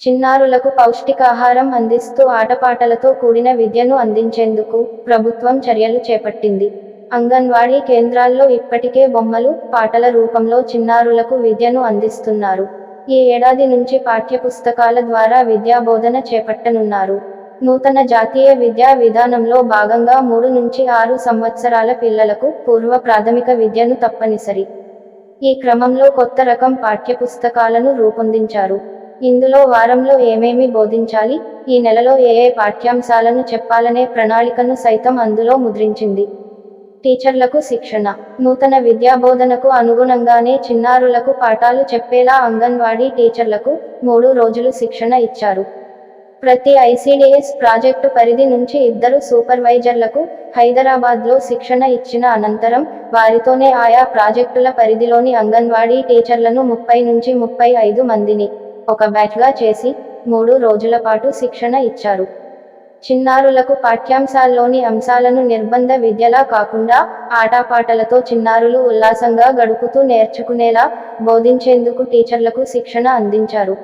చిన్నారులకు పౌష్టికాహారం అందిస్తూ ఆటపాటలతో కూడిన విద్యను అందించేందుకు ప్రభుత్వం చర్యలు చేపట్టింది. అంగన్వాడీ కేంద్రాల్లో ఇప్పటికే బొమ్మలు పాటల రూపంలో చిన్నారులకు విద్యను అందిస్తున్నారు. ఈ ఏడాది నుంచి పాఠ్యపుస్తకాల ద్వారా విద్యాబోధన చేపట్టనున్నారు. నూతన జాతీయ విద్యా విధానంలో భాగంగా మూడు నుంచి ఆరు సంవత్సరాల పిల్లలకు పూర్వ ప్రాథమిక విద్యను తప్పనిసరి. ఈ క్రమంలో కొత్త రకం పాఠ్యపుస్తకాలను రూపొందించారు. ఇందులో వారంలో ఏమేమి బోధించాలి? ఈ నెలలో ఏ ఏ పాఠ్యాంశాలను చెప్పాలనే ప్రణాళికను సైతం అందులో ముద్రించింది. టీచర్లకు శిక్షణ. నూతన విద్యాబోధనకు అనుగుణంగానే చిన్నారులకు పాఠాలు చెప్పేలా అంగన్వాడీ టీచర్లకు మూడు రోజులు శిక్షణ ఇచ్చారు. ప్రతి ఐసీడీఎస్ ప్రాజెక్టు పరిధి నుంచి ఇద్దరు సూపర్వైజర్లకు హైదరాబాద్లో శిక్షణ ఇచ్చిన అనంతరం వారితోనే ఆయా ప్రాజెక్టుల పరిధిలోని అంగన్వాడీ టీచర్లను ముప్పై నుంచి ముప్పై ఐదు మందిని ఒక బ్యాచ్గా చేసి మూడు రోజుల పాటు శిక్షణ ఇచ్చారు. చిన్నారులకు పాఠ్యాంశాల్లోని అంశాలను నిర్బంధ విద్యలా కాకుండా ఆటపాటలతో చిన్నారులు ఉల్లాసంగా గడుపుతూ నేర్చుకునేలా బోధించేందుకు టీచర్లకు శిక్షణ అందించారు.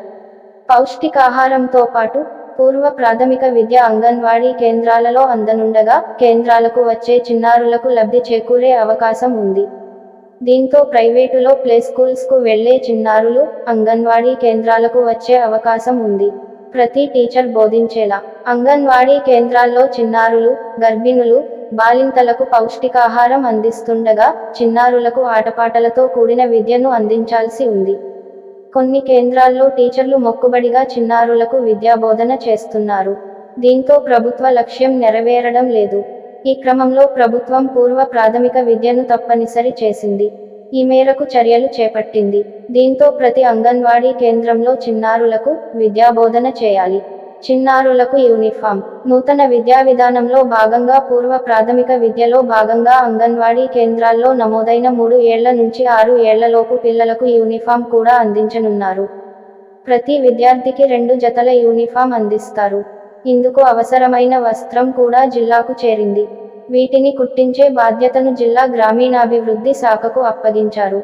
పౌష్టికాహారంతో పాటు పూర్వ ప్రాథమిక విద్య అంగన్వాడీ కేంద్రాలలో అందనుండగా కేంద్రాలకు వచ్చే చిన్నారులకు లబ్ధి చేకూరే అవకాశం ఉంది. దీంతో ప్రైవేటులో ప్లే స్కూల్స్కు వెళ్ళే చిన్నారులు అంగన్వాడీ కేంద్రాలకు వచ్చే అవకాశం ఉంది. ప్రతి టీచర్ బోధించేలా. అంగన్వాడీ కేంద్రాల్లో చిన్నారులు గర్భిణులు బాలింతలకు పౌష్టికాహారం అందిస్తుండగా చిన్నారులకు ఆటపాటలతో కూడిన విద్యను అందించాల్సి ఉంది. కొన్ని కేంద్రాల్లో టీచర్లు మొక్కుబడిగా చిన్నారులకు విద్యాబోధన చేస్తున్నారు. దీంతో ప్రభుత్వ లక్ష్యం నెరవేరడం లేదు. ఈ క్రమంలో ప్రభుత్వం పూర్వ ప్రాథమిక విద్యను తప్పనిసరి చేసింది. ఈ మేరకు చర్యలు చేపట్టింది. దీంతో ప్రతి అంగన్వాడీ కేంద్రంలో చిన్నారులకు విద్యాబోధన చేయాలి. చిన్నారులకు యూనిఫామ్ నూతన విద్యా విధానంలో భాగంగా పూర్వ ప్రాథమిక విద్యలో భాగంగా అంగన్వాడీ కేంద్రాల్లో నమోదైన మూడు ఏళ్ళ నుంచి ఆరు ఏళ్ళలోపు పిల్లలకు యూనిఫామ్ కూడా అందించనున్నారు. ప్రతి విద్యార్థికి రెండు జతల యూనిఫామ్ అందిస్తారు. ఇందుకు అవసరమైన వస్త్రం కూడా జిల్లాకు చేరింది. వీటిని కుట్టించే బాధ్యతను జిల్లా గ్రామీణాభివృద్ధి శాఖకు అప్పగించారు.